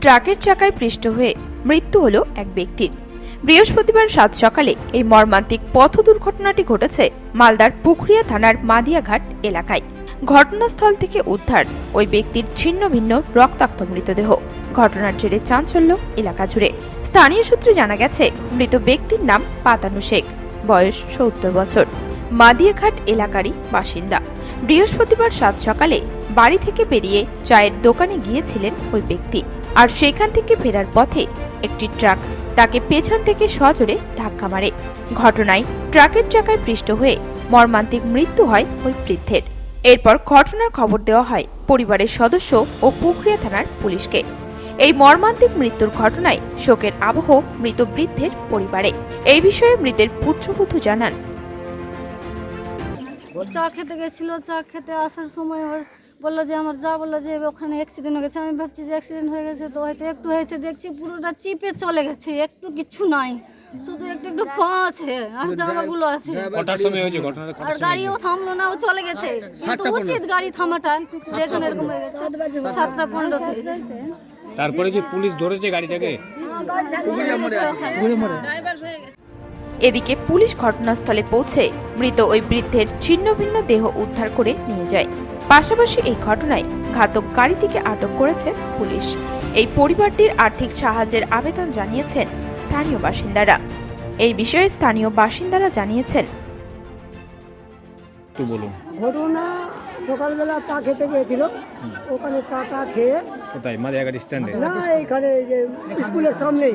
ট্রাকের চাকায় পৃষ্ঠ হয়ে মৃত্যু হলো এক ব্যক্তির। বৃহস্পতিবার সাত সকালে এই মর্মান্তিক পথ দুর্ঘটনাটি ঘটেছে মালদার পুখরিয়া থানার মাদিয়াঘাট এলাকায়। ঘটনাস্থল থেকে উদ্ধার ওই ব্যক্তির ছিন্ন ভিন্ন রক্তাক্ত মৃতদেহ। ঘটনার জেরে চাঞ্চল্য এলাকা জুড়ে। স্থানীয় সূত্রে জানা গেছে, মৃত ব্যক্তির নাম পাতানু শেখ, বয়স সত্তর বছর। মাদিয়াঘাট এলাকারই বাসিন্দা। বৃহস্পতিবার সাত সকালে বাড়ি থেকে বেরিয়ে চায়ের দোকানে গিয়েছিলেন ওই ব্যক্তি। আর সেখান থেকে ফেরার পথে একটি ট্রাক তাকে পেছন থেকে সজোরে ধাক্কা মারে। ঘটনায় ট্রাকের চাকায় পৃষ্ঠ হয়ে মর্মান্তিক মৃত্যু হয় ওই বৃদ্ধের। এরপর ঘটনার খবর দেওয়া হয় পরিবারের সদস্য ও পুকুরিয়া থানার পুলিশকে। এই মর্মান্তিক মৃত্যুর ঘটনায় শোকের আবহ মৃত বৃদ্ধের পরিবারে। এই বিষয়ে মৃতের পুত্রবধূ জানান। চা খেতে গেছিল, চা খেতে আসার সময় ওর বলল যে আমার যা বলল যে ওখানে অ্যাক্সিডেন্ট হয়ে গেছে আমি ভাবছি যে অ্যাক্সিডেন্ট হয়ে গেছে তো হয়তো একটু হয়েছে। দেখছি পুরোটা চিপে চলে গেছে একটু কিচ্ছু নাই। শুধু একটু একটু পা আছে আর জামাগুলো আছে। কটার সময় হয়েছে? ঘটনাটা আর গাড়িও থামলো না ও চলে গেছে। কিন্তু উচিত গাড়ি থামাটা যেখানে এরকম হয়ে গেছে। সাতটা পনেরোতে তারপরে কি পুলিশ ধরেছে গাড়িটাকে এদিকে পুলিশ ঘটনাস্থলে পৌঁছে মৃত ওই বৃদ্ধের ছিন্ন ভিন্ন দেহ উদ্ধার করে নিয়ে যায়। পাশাপাশি এই ঘটনায় ঘাতক গাড়িটিকে আটক করেছে পুলিশ। এই পরিবারটির আর্থিক সাহায্যের আবেদন জানিয়েছেন স্থানীয় বাসিন্দারা। এই বিষয়ে স্থানীয় বাসিন্দারা জানিয়েছেন। ঘটনা সকালবেলা চা খেতে গিয়েছিল। ওখানে চা টা খেয়ে কোথায়? মাদিয়াঘাট স্ট্যান্ডে? না যে স্কুলের সামনেই।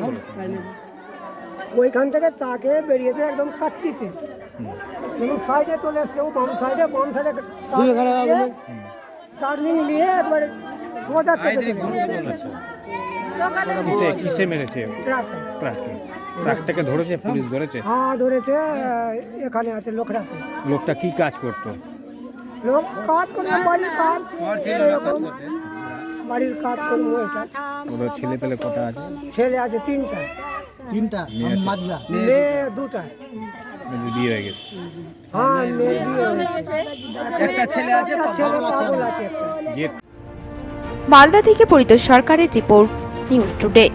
ওইখান থেকে চা খেয়ে বেরিয়েছে একদম কাচ্চিতে। এবং সাইডে চলে এসছে ও বাম সাইডে বাম সাইডে টার্নিং নিয়ে একবারে সোজা চেপে কিসে কিসে মেরেছে? ট্রাকে। ট্রাকটাকে ধরেছে পুলিশ ধরেছে? হ্যাঁ ধরেছে এখানে আছে লোকরাতে লোকটা কি কাজ করতো? লোক কাজ করবে বাড়ির কাজ। এরকম। বাড়ির কাজ করব ছেলে পেলে কটা আছে? ছেলে আছে তিনটা। তিনটা? মেয়ে দুটা। বিয়ে হয়ে গেছে। হ্যাঁ মেয়ে বিয়ে হয়েছে। একটা ছেলে আছে পাগল আছে। মালদা থেকে পরিত সরকারের রিপোর্ট নিউজ টুডে।